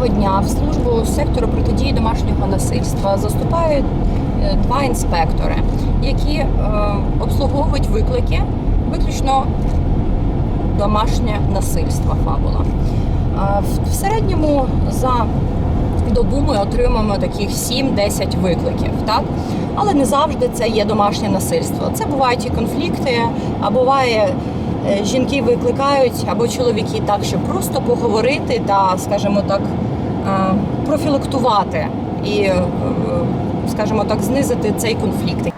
Кожного дня в службу сектору протидії домашнього насильства заступають е, два інспектори, які е, обслуговують виклики виключно домашнє насильство фабула. Е, В, середньому за добу ми отримуємо таких 7-10 викликів, так? Але не завжди це є домашнє насильство. Це бувають і конфлікти, а буває е, жінки викликають або чоловіки так, щоб просто поговорити та, скажімо так, профілактувати і, е, скажімо так, знизити цей конфлікт.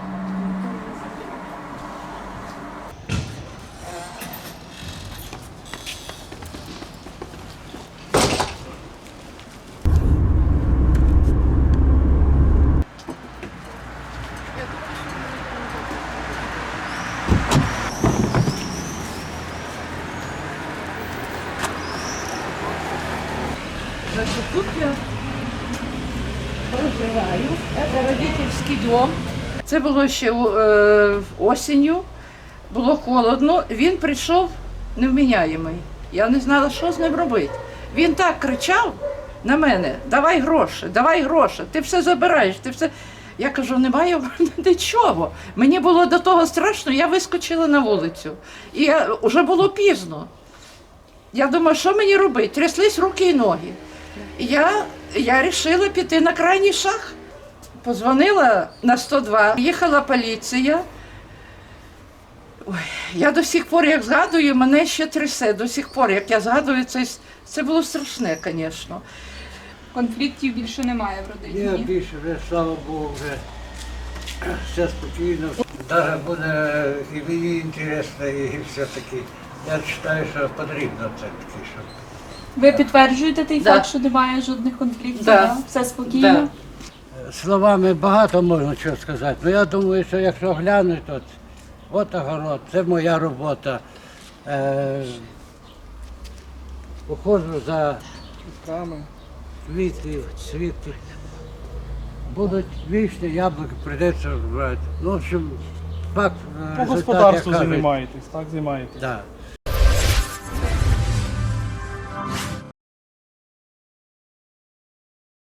Значит, тут я проживаю. Це родительський дом. Це було ще е, осінню, було холодно. Він прийшов невміняємий. Я не знала, що з ним робити. Він так кричав на мене: давай гроші, давай гроші, ти все забираєш, ти все. Я кажу, немає нічого. Мені було до того страшно, я вискочила на вулицю. І я, вже було пізно. Я думаю, що мені робити? Тряслись руки і ноги. Я, я вирішила піти на крайній шаг. Позвонила на 102, їхала поліція. Ой, я до сих пор, як згадую, мене ще трясе. До сих пор, як я згадую, це, це було страшне, звісно. Конфліктів більше немає в родині. Ні, більше вже, слава Богу, вже все спокійно. Даже буде і мені інтересно, і все-таки. Я вважаю, що потрібно це таки, щоб. Ви підтверджуєте той Да. факт, що немає жодних конфліктів? Да. да? Все спокійно? Да. Словами багато можна чого сказати. Ну я думаю, що якщо глянуть, от, от огород, це моя робота. Е, Ухожу за квіти, цвіти. Будуть вічні яблуки, прийдеться брати. Ну, в общем, факт, е, По результат, господарству займаєтесь, так займаєтесь. Да.